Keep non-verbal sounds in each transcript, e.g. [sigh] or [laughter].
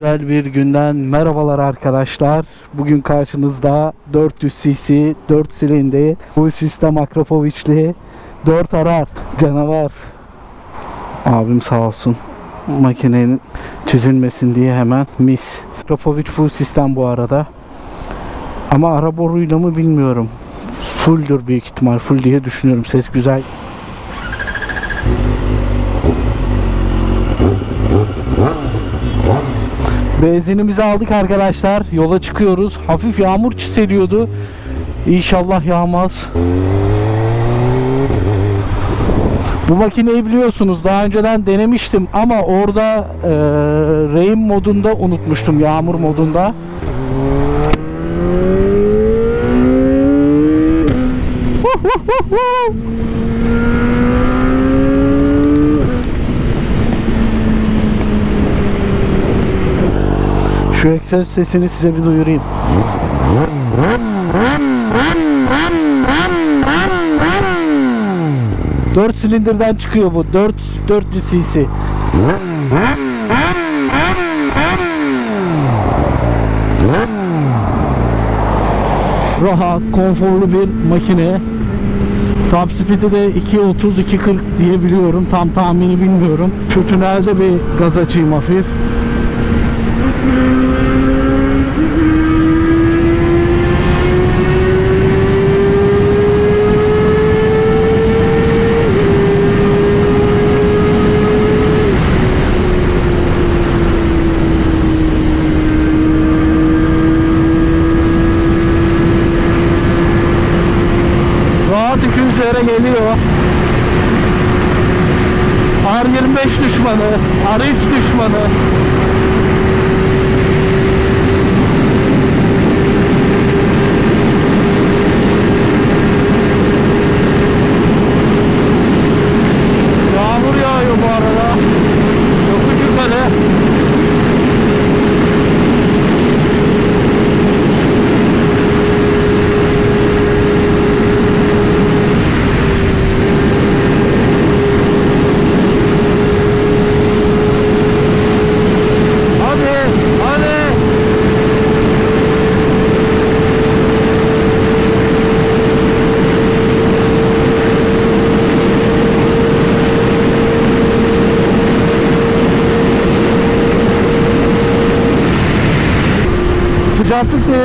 Güzel bir günden merhabalar arkadaşlar. Bugün karşınızda 400 cc 4 silindir bu sistem Akrapoviçli 4 arar canavar. Abim sağ olsun makinenin çizilmesin diye hemen mis. Akrapoviç bu sistem bu arada. Ama ara boruyla mı bilmiyorum. Fulldür büyük ihtimal. Full diye düşünüyorum. Ses güzel. Benzinimizi aldık arkadaşlar. Yola çıkıyoruz. Hafif yağmur çiseliyordu. İnşallah yağmaz. Bu makineyi biliyorsunuz daha önceden denemiştim ama orada e, rain modunda unutmuştum yağmur modunda. Şu egzoz sesini size bir duyurayım. Dört silindirden çıkıyor bu. 4 400 cc. Rahat, konforlu bir makine. Top speed'i de 2.30 2.40 diye biliyorum. Tam tahmini bilmiyorum. Şu tünelde bir gaz açayım hafif. Rahat 200 yere geliyor. R25 düşmanı, R3 düşmanı. Yağmur yağıyor bu arada. Yokuş yukarı. Hadi, hadi.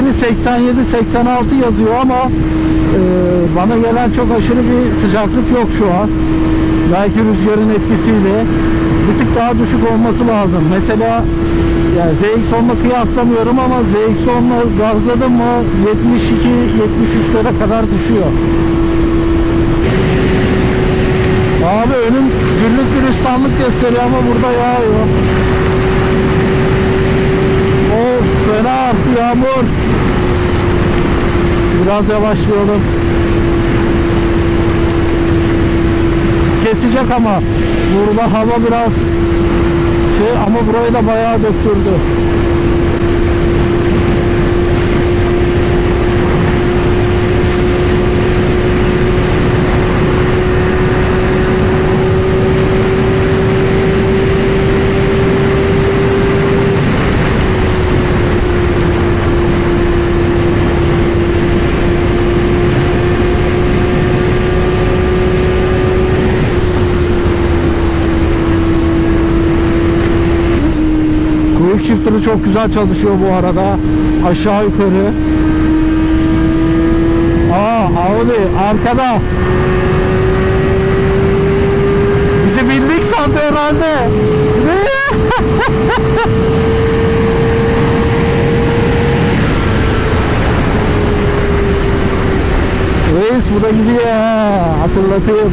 Değeri 87-86 yazıyor ama e, bana gelen çok aşırı bir sıcaklık yok şu an. Belki rüzgarın etkisiyle bir tık daha düşük olması lazım. Mesela yani ZX-10'la kıyaslamıyorum ama ZX-10'la gazladım mı 72-73'lere kadar düşüyor. Abi önüm güllük gülistanlık gösteriyor ama burada. Of fena yağmur. Biraz yavaşlayalım. Kesecek ama. Burada hava biraz şey ama burayı da bayağı döktürdü. Çok güzel çalışıyor bu arada. Aşağı yukarı. Aa Audi arkada. Bizi bildik sandı herhalde. [laughs] Reis bu da gidiyor ha. Hatırlatayım.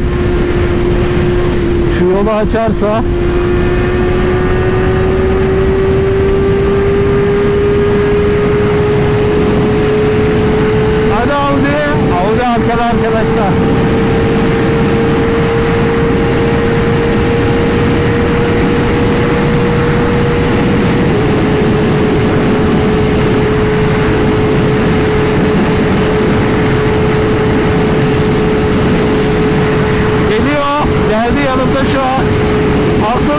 Şu yolu açarsa Hadi Audi. Audi arkada arkadaşlar. Geliyor. Geldi yanımda şu an. Az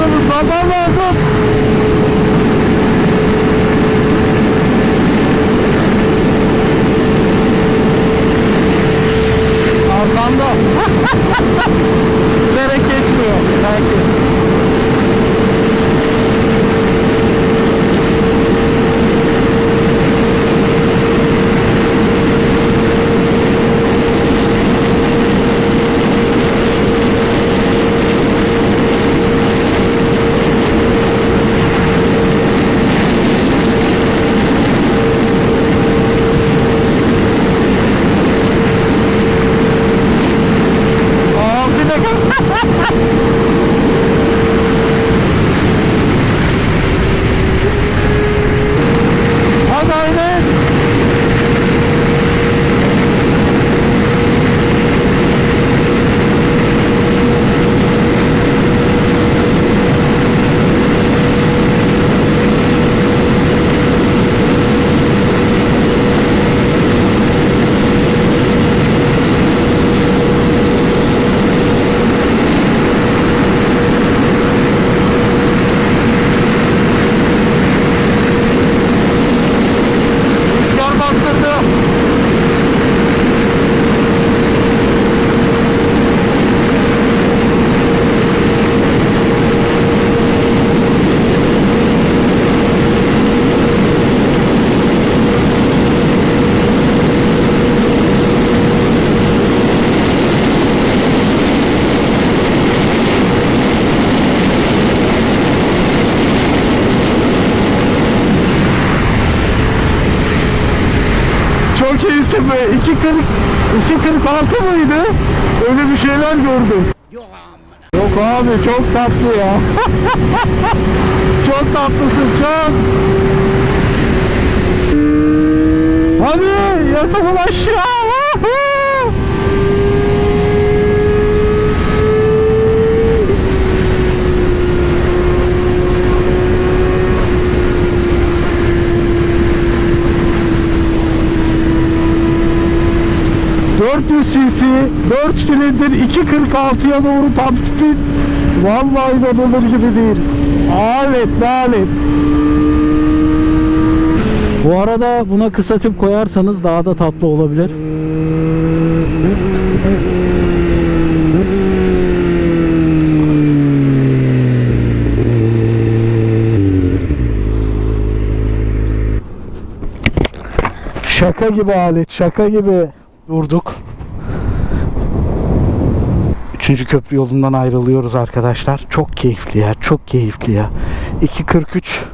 Neredeyse be 240 246 mıydı? Öyle bir şeyler gördüm. Yok abi çok tatlı ya. [laughs] çok tatlısın çok. Hadi yatalım aşağı. ...400 cc, 4 silindir, 2.46'ya doğru top speed... ...vallahi inanılır gibi değil. Alet, alet. Bu arada buna kısa tüp koyarsanız daha da tatlı olabilir. Şaka gibi alet, şaka gibi. Durduk. Üçüncü köprü yolundan ayrılıyoruz arkadaşlar. Çok keyifli ya, çok keyifli ya. 2.43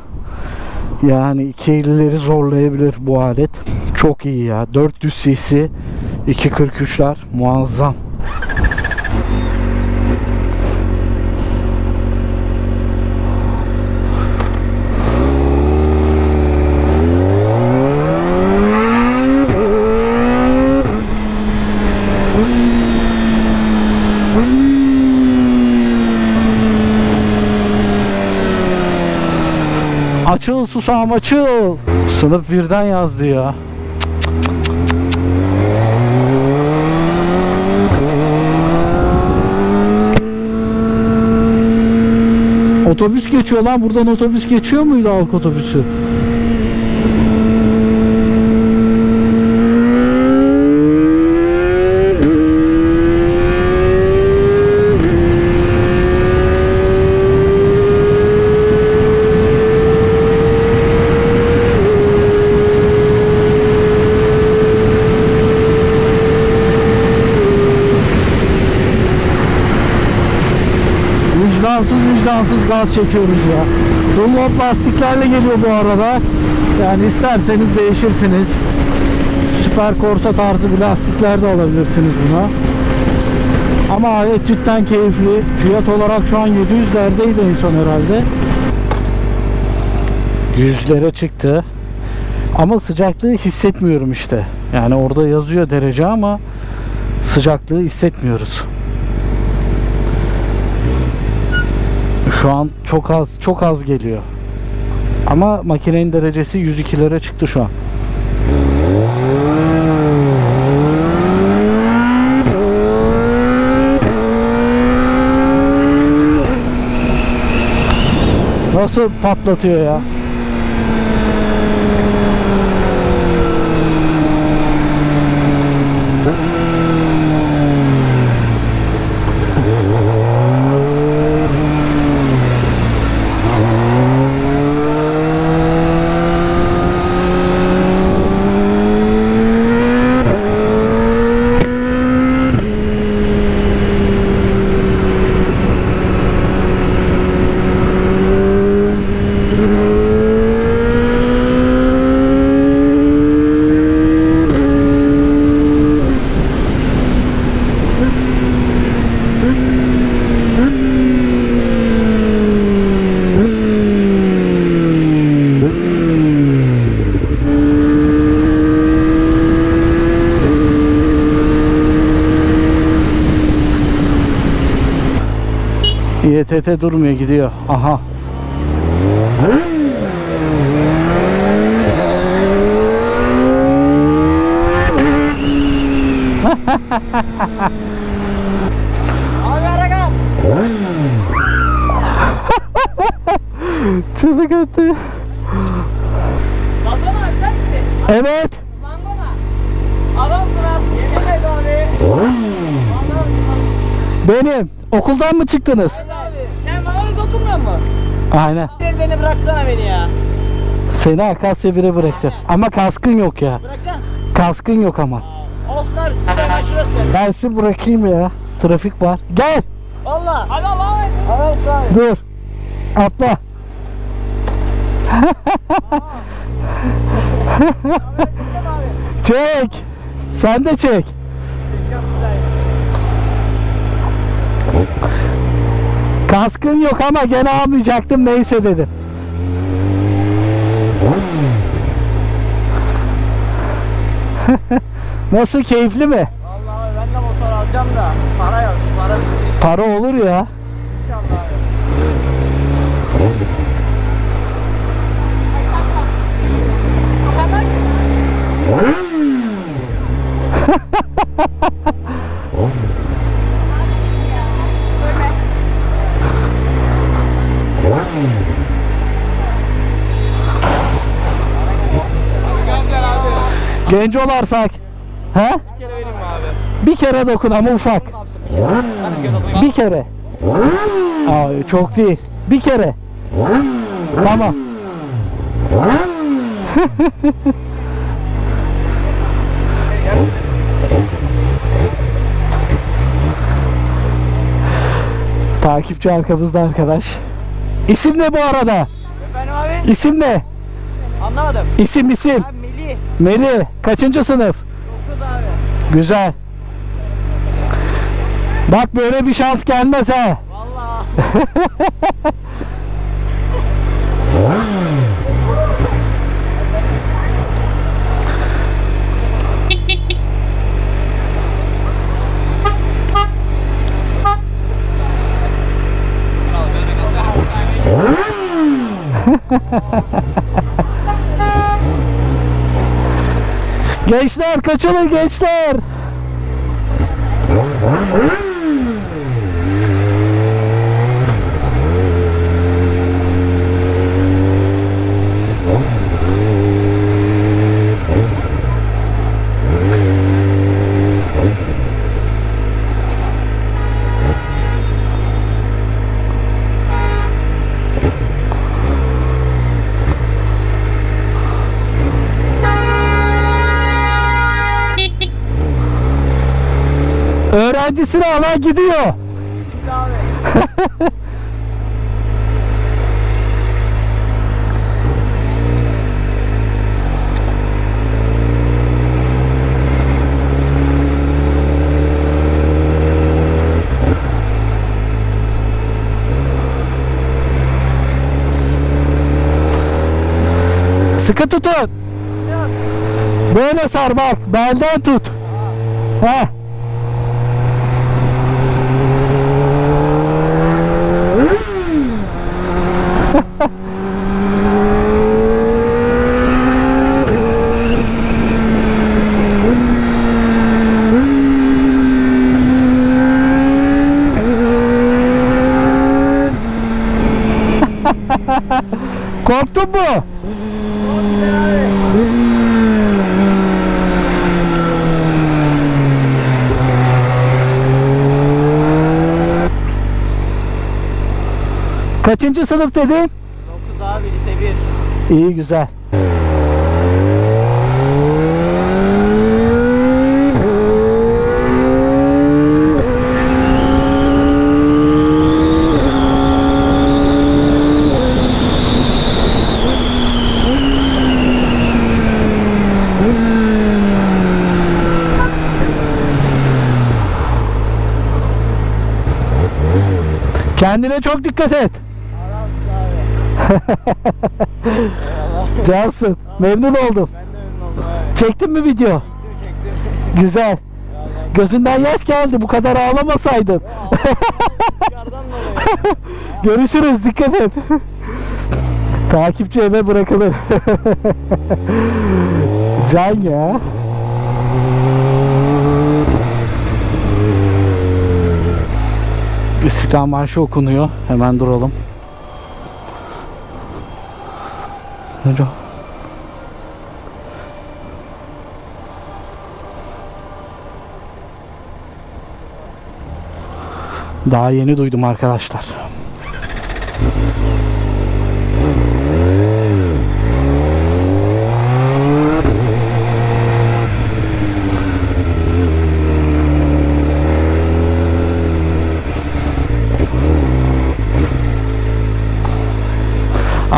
yani 2.50'leri zorlayabilir bu alet. Çok iyi ya. 400 cc 2.43'ler muazzam. Açıl susam açıl. Sınıf birden yazdı ya. Otobüs geçiyor lan. Buradan otobüs geçiyor muydu halk otobüsü? Gaz çekiyoruz ya. Dunlop lastiklerle geliyor bu arada. Yani isterseniz değişirsiniz. Süper Corsa tarzı bir lastikler de alabilirsiniz buna. Ama alet cidden keyifli. Fiyat olarak şu an 700'lerdeydi en son herhalde. 100'lere çıktı. Ama sıcaklığı hissetmiyorum işte. Yani orada yazıyor derece ama sıcaklığı hissetmiyoruz. Şu an çok az çok az geliyor. Ama makinenin derecesi 102'lere çıktı şu an. Nasıl patlatıyor ya? İETT durmuyor gidiyor. Aha. [laughs] Çığlık attı. Adana sen misin? Evet. Langona. Adamsın abi. Et abi. Benim. Okuldan mı çıktınız? Hadi abi. Sen bana öyle oturmuyor musun? Aynen. Beni bıraksana beni ya. Seni Akasya 1'e bırakacağım. Ama kaskın yok ya. Bırakacaksın. Kaskın yok ama. Olsun abi. Sıkıntı ben şurası. Ben sizi bırakayım ya. Trafik var. Gel. Valla. Hadi Allah'a emanet. Evet abi. Dur. Atla. Çek. Sen de çek. Çekiyorum güzel. Kaskın yok ama gene almayacaktım neyse dedim. [laughs] Nasıl keyifli mi? Vallahi ben de motor alacağım da para yok. Para Para olur ya. inşallah abi. Genç olarsak. He? Bir kere vereyim abi? Bir kere dokun ama ufak. Bir kere. Abi çok değil. Bir kere. Tamam. [laughs] Takipçi arkamızda arkadaş. İsim ne bu arada? Efendim abi? İsim ne? Anlamadım. İsim isim. Abi Melih. Melih. Kaçıncı sınıf? 9 abi. Güzel. Bak böyle bir şans gelmez ha. Vallahi. [laughs] Gençler kaçılın gençler. Gidiyor. Sıkı tutun. Böyle sar bak. Belden tut. Heh. Korktun mu? Kaçıncı sınıf dedin? 9 abi lise 1. İyi güzel. Kendine çok dikkat et. Cansın. Memnun oldum. Ben de memnun oldum abi. Çektin mi video? Çektim çektim. Güzel. Gözünden yaş geldi. Bu kadar ağlamasaydın. Dolayı. Görüşürüz. Dikkat et. Takipçi eve bırakılır. Can ya. İstiklal Marşı okunuyor. Hemen duralım. O? Daha yeni duydum arkadaşlar.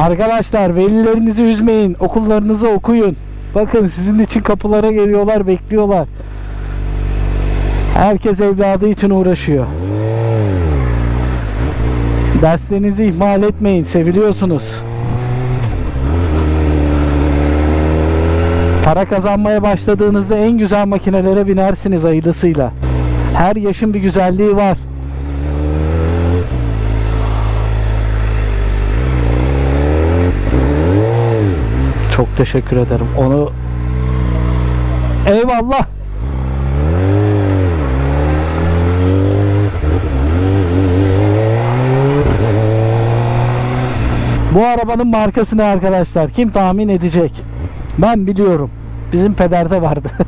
Arkadaşlar velilerinizi üzmeyin. Okullarınızı okuyun. Bakın sizin için kapılara geliyorlar, bekliyorlar. Herkes evladı için uğraşıyor. Derslerinizi ihmal etmeyin. Seviliyorsunuz. Para kazanmaya başladığınızda en güzel makinelere binersiniz hayırlısıyla. Her yaşın bir güzelliği var. Çok teşekkür ederim. Onu Eyvallah. Bu arabanın markası ne arkadaşlar? Kim tahmin edecek? Ben biliyorum. Bizim pederde vardı. [laughs]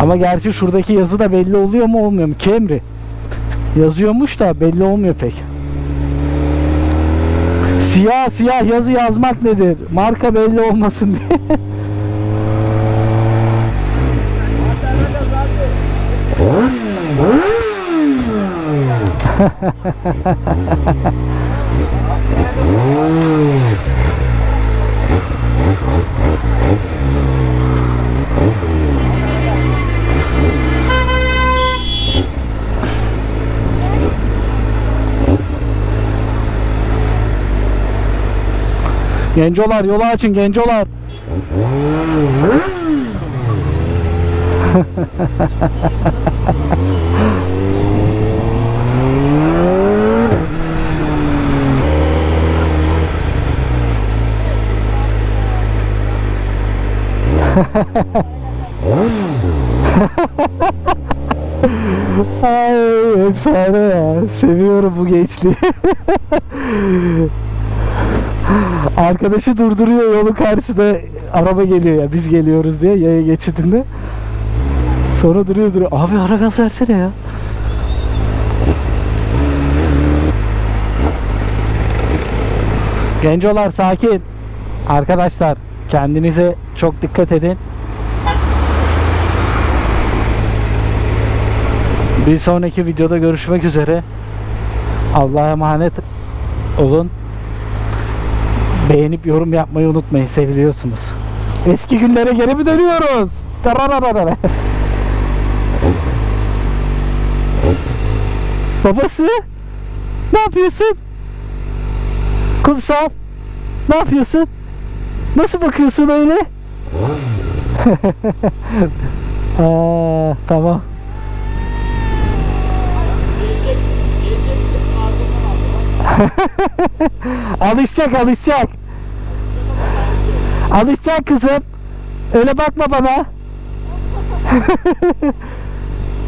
Ama gerçi şuradaki yazı da belli oluyor mu olmuyor mu? Camry. Yazıyormuş da belli olmuyor pek. Siyah siyah yazı yazmak nedir? Marka belli olmasın diye. [laughs] Gencolar yolu açın gencolar. Ay efsane ya. Seviyorum bu gençliği. Arkadaşı durduruyor yolun karşısında araba geliyor ya biz geliyoruz diye yaya geçidinde. Sonra duruyor duruyor. Abi ara gaz versene ya. Gencolar sakin. Arkadaşlar kendinize çok dikkat edin. Bir sonraki videoda görüşmek üzere. Allah'a emanet olun. Beğenip yorum yapmayı unutmayın. Seviliyorsunuz. Eski günlere geri mi dönüyoruz? Tarararara. Babası? Ne yapıyorsun? Kumsal? Ne yapıyorsun? Nasıl bakıyorsun öyle? Aa, [laughs] tamam. [laughs] Alışacak alışacak. Alışacak kızım. Öyle bakma bana. [laughs]